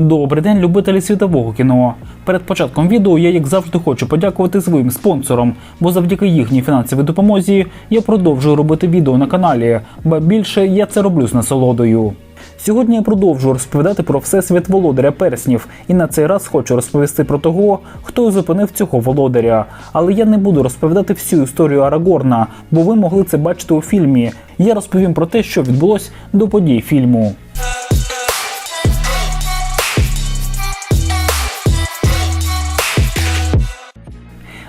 Добрий день, любителі світового кіно. Перед початком відео я, як завжди, хочу подякувати своїм спонсорам, бо завдяки їхній фінансовій допомозі я продовжую робити відео на каналі, ба більше я це роблю з насолодою. Сьогодні я продовжую розповідати про всесвіт володаря перснів, і на цей раз хочу розповісти про того, хто зупинив цього володаря. Але я не буду розповідати всю історію Арагорна, бо ви могли це бачити у фільмі. Я розповім про те, що відбулось до подій фільму.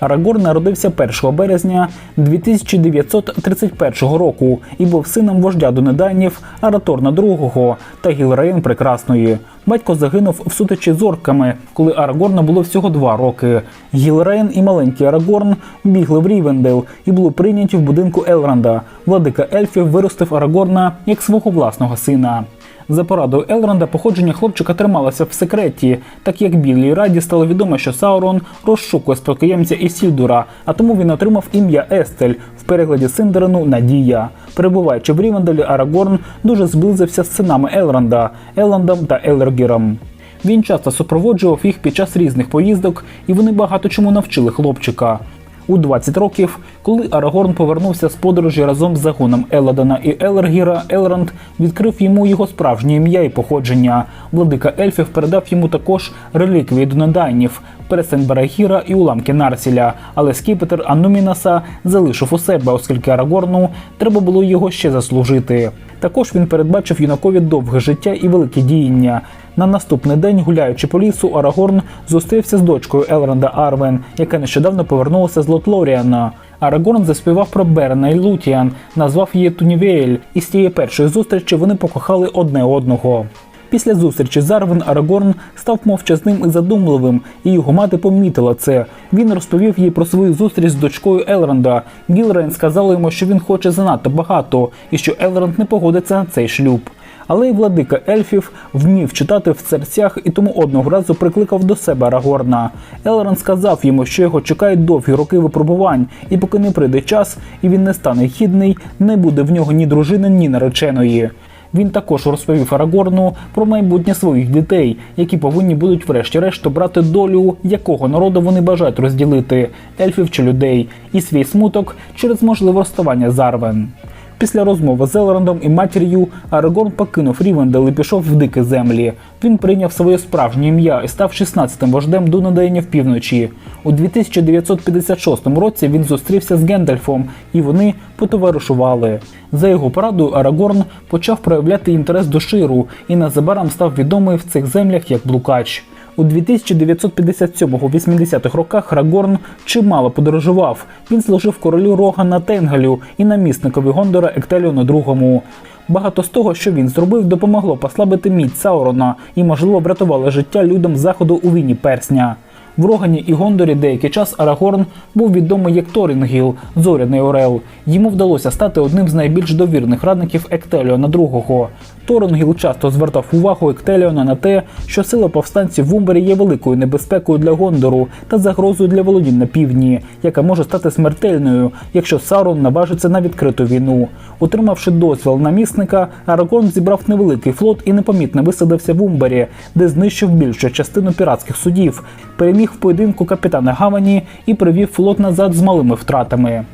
Арагорн народився 1 березня 2931 року і був сином вождя Донеданів Араторна II та Гілраїн Прекрасної. Батько загинув в сутичі з орками, коли Арагорна було всього два роки. Гілраїн і маленький Арагорн бігли в Рівендел і були прийняті в будинку Елранда. Владика ельфів виростив Арагорна як свого власного сина. За порадою Елранда походження хлопчика трималося в секреті, так як Біллі Раді стало відомо, що Саурон розшукує спадкоємця Ісільдура, а тому він отримав ім'я Естель в перекладі Синдерену Надія. Перебуваючи в Рівенделі, Арагорн дуже зблизився з синами Елранда Еландом та Елергіром. Він часто супроводжував їх під час різних поїздок, і вони багато чому навчили хлопчика. У 20 років, коли Арагорн повернувся з подорожі разом з загоном Еладана і Елергіра, Елранд відкрив йому його справжнє ім'я і походження. Владика ельфів передав йому також реліквії Донедайнів, пересень Барагіра і уламки Нарсіля, але скіпетр Анумінаса залишив у себе, оскільки Арагорну треба було його ще заслужити. Також він передбачив юнакові довге життя і велике діяння. На наступний день, гуляючи по лісу, Арагорн зустрівся з дочкою Елранда Арвен, яка нещодавно повернулася з Лотлоріана. Арагорн заспівав про Берена і Лутіан, назвав її Тунівеель, і з тієї першої зустрічі вони покохали одне одного. Після зустрічі з Арвен Арагорн став мовчазним і задумливим, і його мати помітила це. Він розповів їй про свою зустріч з дочкою Елранда. Гілрейн сказала йому, що він хоче занадто багато, і що Елранд не погодиться на цей шлюб. Але й владика ельфів вмів читати в серцях і тому одного разу прикликав до себе Арагорна. Елрон сказав йому, що його чекають довгі роки випробувань, і поки не прийде час, і він не стане гідний, не буде в нього ні дружини, ні нареченої. Він також розповів Арагорну про майбутнє своїх дітей, які повинні будуть врешті-решт обрати долю, якого народу вони бажають розділити ельфів чи людей, і свій смуток через можливе розставання з Арвен. Після розмови з Елрандом і матір'ю Арагорн покинув Рівендел і пішов в дикі землі. Він прийняв своє справжнє ім'я і став 16-тим вождем Дунадейнів півночі. У 2956 році він зустрівся з Гендальфом, і вони потоваришували. За його порадою Арагорн почав проявляти інтерес до Ширу і незабаром став відомий в цих землях як Блукач. У 2957-80-х роках Рагорн чимало подорожував. Він служив королю Рогана Тенгалю і намісникові Гондора Ектеліону II. Багато з того, що він зробив, допомогло послабити міць Саурона і, можливо, врятувало життя людям заходу у війні персня. В Рогані і Гондорі деякий час Арагорн був відомий як Торінгіл, зоряний Орел. Йому вдалося стати одним з найбільш довірних радників Ектеліона II. Торінгіл часто звертав увагу Ектеліона на те, що сила повстанців в Умбері є великою небезпекою для Гондору та загрозою для володінь на півдні, яка може стати смертельною, якщо Сарон наважиться на відкриту війну. Отримавши дозвіл намісника, Арагорн зібрав невеликий флот і непомітно висадився в Умбері, де знищив більшу частину піратських судів, переміг в поєдинку капітана Гавані і привів флот назад з малими втратами.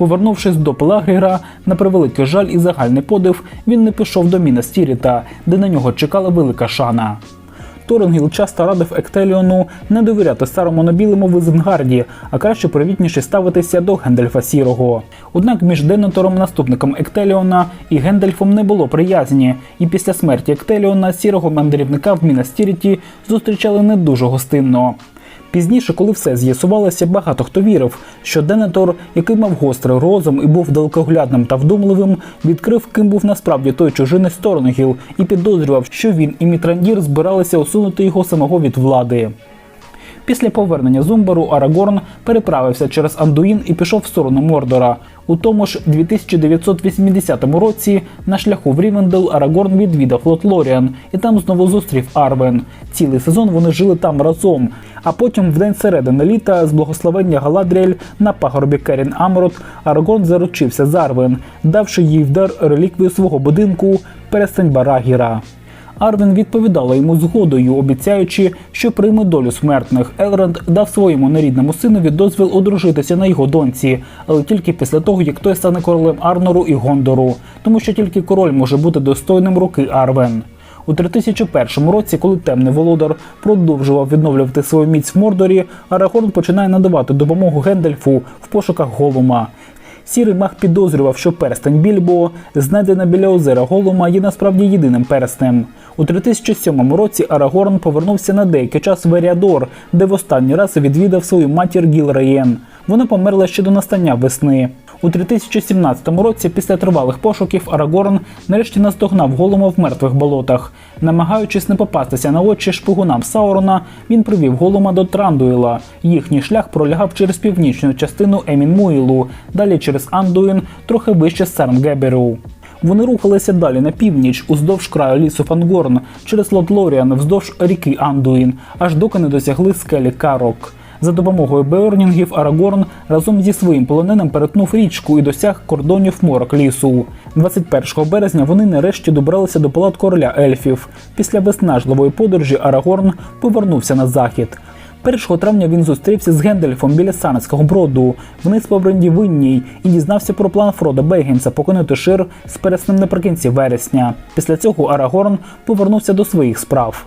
Повернувшись до Пелагріра, на превеликий жаль і загальний подив, він не пішов до Міна Стіріта, де на нього чекала велика шана. Торінгіл часто радив Ектеліону не довіряти старому нобілому в Ізенгарді, а краще привітніше ставитися до Гендальфа Сірого. Однак між Денетором, наступником Ектеліона, і Гендальфом не було приязні, і після смерті Ектеліона сірого мандрівника в Мінастіріті зустрічали не дуже гостинно. Пізніше, коли все з'ясувалося, багато хто вірив, що Денетор, який мав гострий розум і був далекоглядним та вдумливим, відкрив, ким був насправді той чужинець Торнгіл і підозрював, що він і Мітрандір збиралися усунути його самого від влади. Після повернення Зумбару Арагорн переправився через Андуїн і пішов в сторону Мордора. У тому ж 2980 році на шляху в Рівендел Арагорн відвідав флот Лоріан і там знову зустрів Арвен. Цілий сезон вони жили там разом. А потім, в день середини літа, з благословення Галадріель на пагорбі Керін Амрот, Арагорн заручився з Арвен, давши їй в дар реліквію свого будинку перестань Барагіра. Арвен відповідала йому згодою, обіцяючи, що прийме долю смертних. Елренд дав своєму нерідному синові дозвіл одружитися на його доньці, але тільки після того, як той стане королем Арнору і Гондору, тому що тільки король може бути достойним руки Арвен. У 3001 році, коли темний володар продовжував відновлювати свою міць в Мордорі, Арагорн починає надавати допомогу Гендальфу в пошуках Голума. Сірий маг підозрював, що перстень Більбо, знайдена біля озера Голума, є насправді єдиним перстнем. У 3007 році Арагорн повернувся на деякий час в Еріадор, де в останній раз відвідав свою матір Гілреєн. Вона померла ще до настання весни. У 3017 році, після тривалих пошуків, Арагорн нарешті наздогнав Голума в мертвих болотах. Намагаючись не попастися на очі шпигунам Саурона, він привів Голума до Трандуїла. Їхній шлях пролягав через північну частину Емін-Муїлу, далі через Андуїн, трохи вище Сернгеберу. Вони рухалися далі на північ, уздовж краю лісу Фангорн, через Лотлоріан, вздовж ріки Андуїн, аж доки не досягли скелі Карок. За допомогою Беорнінгів Арагорн разом зі своїм полоненим перетнув річку і досяг кордонів морок лісу. 21 березня вони нарешті добралися до палат короля ельфів. Після виснажливої подорожі Арагорн повернувся на захід. 1 травня він зустрівся з Гендальфом біля Санецького броду. Вони спобренді винній і дізнався про план Фрода Бейгінса покинути шир з переснем наприкінці вересня. Після цього Арагорн повернувся до своїх справ.